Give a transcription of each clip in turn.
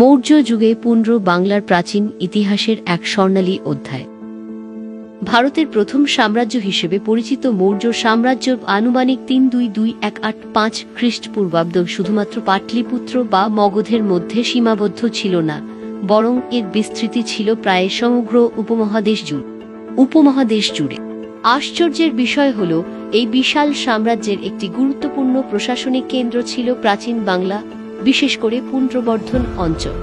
মৌর্য যুগে পুন্ড্র বাংলার প্রাচীন ইতিহাসের এক স্বর্ণালী অধ্যায়। ভারতের প্রথম সাম্রাজ্য হিসেবে পরিচিত মৌর্য সাম্রাজ্য আনুমানিক তিন দুই দুই এক আট পাঁচ খ্রিস্টপূর্বাব্দ শুধুমাত্র পাটলিপুত্র বা মগধের মধ্যে সীমাবদ্ধ ছিল না, বরং এর বিস্তৃতি ছিল প্রায় সমগ্র উপমহাদেশ জুড়ে উপমহাদেশ জুড়ে। আশ্চর্যের বিষয় হল, এই বিশাল সাম্রাজ্যের একটি গুরুত্বপূর্ণ প্রশাসনিক কেন্দ্র ছিল প্রাচীন বাংলা বিশেষ করে পুণ্ড্রবর্ধন অঞ্চল।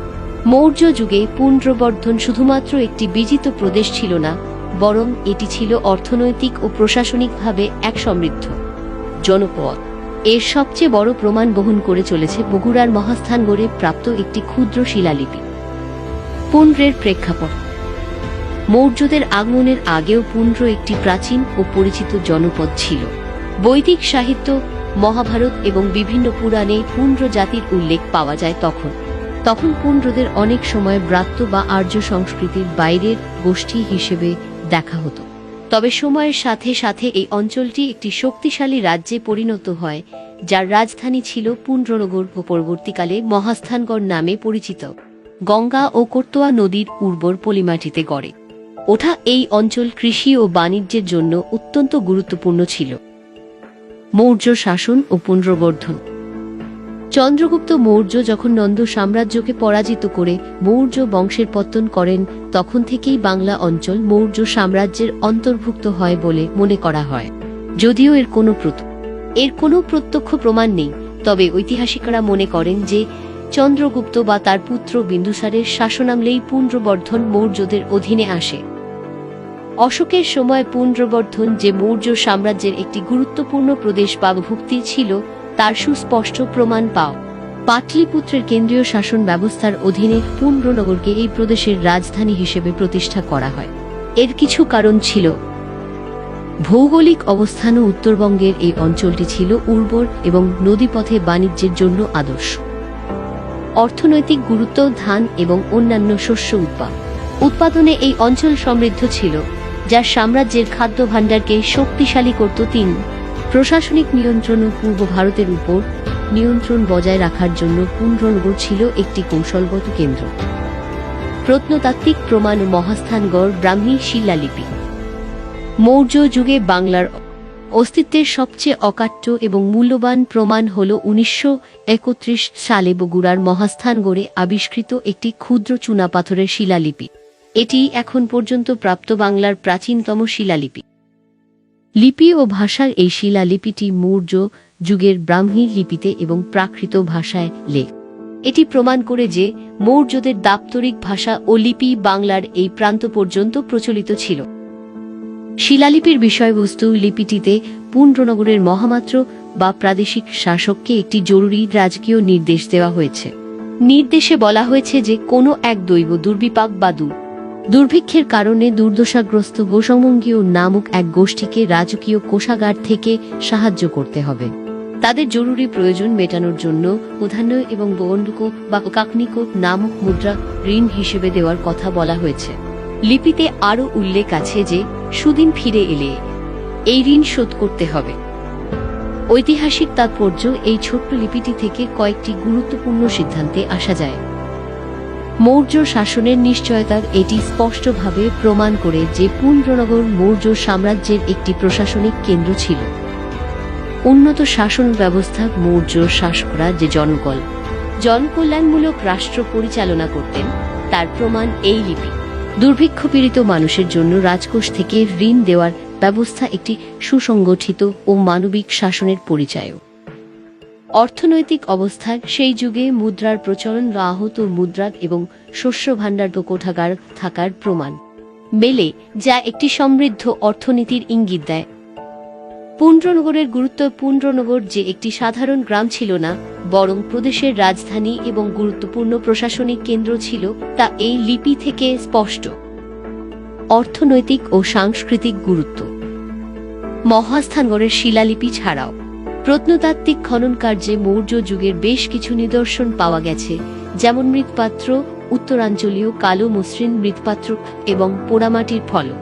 মৌর্য যুগে পুণ্ড্রবর্ধন শুধুমাত্র একটি বিজিত প্রদেশ ছিল না, বরং এটি ছিল অর্থনৈতিক ও প্রশাসনিকভাবে এক সমৃদ্ধ জনপদ। এর সবচেয়ে বড় প্রমাণ বহন করে চলেছে বগুড়ার মহাস্থানগড়ে প্রাপ্ত একটি ক্ষুদ্র শিলালিপি। পুণ্ড্রের প্রেক্ষাপট। মৌর্যদের আগমনের আগেও পুণ্ড্র একটি প্রাচীন ও পরিচিত জনপদ ছিল। বৈদিক সাহিত্য মহাভারত এবং বিভিন্ন পুরাণে পুণ্ড্র জাতির উল্লেখ পাওয়া যায় তখন। তখন পুণ্ড্রদের অনেক সময় ব্রাত্য বা আর্য সংস্কৃতির বাইরের গোষ্ঠী হিসেবে দেখা হতো। তবে সময়ের সাথে সাথে এই অঞ্চলটি একটি শক্তিশালী রাজ্যে পরিণত হয়, যার রাজধানী ছিল পুণ্ড্রনগর ও পরবর্তীকালে মহাস্থানগড় নামে পরিচিত। গঙ্গা ও কর্তোয়া নদীর উর্বর পলিমাটিতে গড়ে। ওঠা এই অঞ্চল কৃষি ও বাণিজ্যের জন্য অত্যন্ত গুরুত্বপূর্ণ ছিল। মৌর্য শাসন ও পুনর্বর্ধন চন্দ্রগুপ্ত মৌর্য যখন নন্দ সাম্রাজ্যকে পরাজিত করে মৌর্য বংশের পত্তন করেন, তখন থেকেই বাংলা অঞ্চল মৌর্য সাম্রাজ্যের অন্তর্ভুক্ত হয় বলে মনে করা হয়। যদিও এর কোনো এর কোনো প্রত্যক্ষ প্রমাণ নেই, তবে ঐতিহাসিকরা মনে করেন যে চন্দ্রগুপ্ত বা তার পুত্র বিন্দুসারের শাসনামলেই পুণ্ড্রবর্ধন মৌর্যদের অধীনে আসে। অশোকের সময় পুণ্ড্রবর্ধন যে মৌর্য সাম্রাজ্যের একটি গুরুত্বপূর্ণ প্রদেশ বা ভুক্তি ছিল, তার সুস্পষ্ট প্রমাণ পাও। পাটলিপুত্রের কেন্দ্রীয় শাসন ব্যবস্থার অধীনে পুণ্ড্রনগরকে এই প্রদেশের রাজধানী হিসেবে প্রতিষ্ঠা করা হয়। এর কিছু কারণ ছিল। ভৌগোলিক অবস্থান ও উত্তরবঙ্গের এই অঞ্চলটি ছিল উর্বর এবং নদীপথে বাণিজ্যের জন্য আদর্শ। অর্থনৈতিক গুরুত্ব, ধান এবং অন্যান্য শস্য উৎপাদন উৎপাদনে এই অঞ্চল সমৃদ্ধ ছিল। যা সাম্রাজ্যের খাদ্য ভাণ্ডারকে শক্তিশালী করত তিন। প্রশাসনিক নিয়ন্ত্রণ ও পূর্ব ভারতের উপর নিয়ন্ত্রণ বজায় রাখার জন্য পুণ্ড্রনগর ছিল একটি কৌশলগত কেন্দ্র। প্রত্নতাত্ত্বিক প্রমাণ মহাস্থানগড় ব্রাহ্মী শিলালিপি। মৌর্য যুগে বাংলার অস্তিত্বের সবচেয়ে অকাট্য এবং মূল্যবান প্রমাণ হল উনিশশো একত্রিশ সালে বগুড়ার মহাস্থানগড়ে আবিষ্কৃত একটি ক্ষুদ্র চুনাপাথরের শিলালিপি। এটি এখন পর্যন্ত প্রাপ্ত বাংলার প্রাচীনতম শিলালিপি। লিপি ও ভাষার এই শিলালিপিটি মৌর্য যুগের ব্রাহ্মী লিপিতে এবং প্রাকৃত ভাষায় লেখ। এটি প্রমাণ করে যে মৌর্যদের দাপ্তরিক ভাষা ও লিপি বাংলার এই প্রান্ত পর্যন্ত প্রচলিত ছিল। শিলালিপির বিষয়বস্তু লিপিটিতে পুণ্ড্রনগরের মহামাত্র বা প্রাদেশিক শাসককে একটি জরুরি রাজকীয় নির্দেশ দেওয়া হয়েছে। নির্দেশে বলা হয়েছে যে কোনো এক দৈব দুর্বিপাক বা দু দুর্ভিক্ষের কারণে দুর্দশাগ্রস্ত গোসমঙ্গীয় নামক এক গোষ্ঠীকে রাজকীয় কোষাগার থেকে সাহায্য করতে হবে। তাদের জরুরি প্রয়োজন মেটানোর জন্য প্রধান্য এবং বন্ডুকো বা কাকনিকো নামক মুদ্রা ঋণ হিসেবে দেওয়ার কথা বলা হয়েছে। লিপিতে আরও উল্লেখ আছে যে, সুদিন ফিরে এলে এই ঋণ শোধ করতে হবে। ঐতিহাসিক তাৎপর্য এই ছোট্ট লিপিটি থেকে কয়েকটি গুরুত্বপূর্ণ সিদ্ধান্তে আসা যায়। মৌর্য শাসনের নিশ্চয়তার এটি স্পষ্টভাবে প্রমাণ করে যে পুণ্ড্রনগর মৌর্য সাম্রাজ্যের একটি প্রশাসনিক কেন্দ্র ছিল। উন্নত শাসন ব্যবস্থা মৌর্য শাসকরা যে জনকল জনকল্যাণমূলক রাষ্ট্র পরিচালনা করতেন, তার প্রমাণ এই লিপি। দুর্ভিক্ষ পীড়িত মানুষের জন্য রাজকোষ থেকে ঋণ দেওয়ার ব্যবস্থা একটি সুসংগঠিত ও মানবিক শাসনের পরিচয় অর্থনৈতিক অবস্থার সেই যুগে মুদ্রার প্রচলন বা আহত মুদ্রা এবং শস্য ভাণ্ডার কোঠাগার থাকার প্রমাণ। মেলে, যা একটি সমৃদ্ধ অর্থনীতির ইঙ্গিত দেয়। পুণ্ড্রনগরের গুরুত্ব পুণ্ড্রনগর যে একটি সাধারণ গ্রাম ছিল না, বরং প্রদেশের রাজধানী এবং গুরুত্বপূর্ণ প্রশাসনিক কেন্দ্র ছিল, তা এই লিপি থেকে স্পষ্ট। অর্থনৈতিক ও সাংস্কৃতিক গুরুত্ব। মহাস্থানগড়ের শিলালিপি ছাড়াও। প্রত্নতাত্ত্বিক খনন কার্যে মৌর্য যুগের বেশ কিছু নিদর্শন পাওয়া গেছে, যেমন মৃৎপাত্র, উত্তরাঞ্চলীয় কালো মসৃণ মৃৎপাত্র এবং পোড়ামাটির ফলক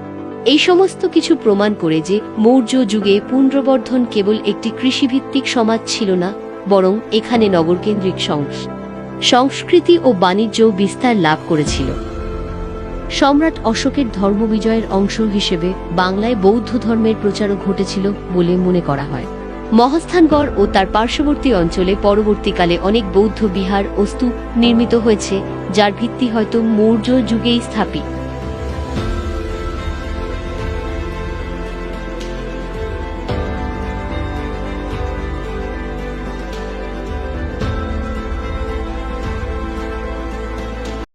এই সমস্ত কিছু প্রমাণ করে যে মৌর্য যুগে পুণ্ড্রবর্ধন কেবল একটি কৃষিভিত্তিক সমাজ ছিল না, বরং এখানে নগরকেন্দ্রিক সংস, সংস্কৃতি ও বাণিজ্য বিস্তার লাভ করেছিল। সম্রাট অশোকের ধর্মবিজয়ের অংশ হিসেবে বাংলায় বৌদ্ধ ধর্মের প্রচারও ঘটেছিল বলে মনে করা হয়। মহাস্থানগড় ও তার পার্শ্ববর্তী অঞ্চলে পরবর্তীকালে অনেক বৌদ্ধ বিহার ও স্তূপ নির্মিত হয়েছে, যার ভিত্তি হয়তো মৌর্য যুগেই স্থাপিত।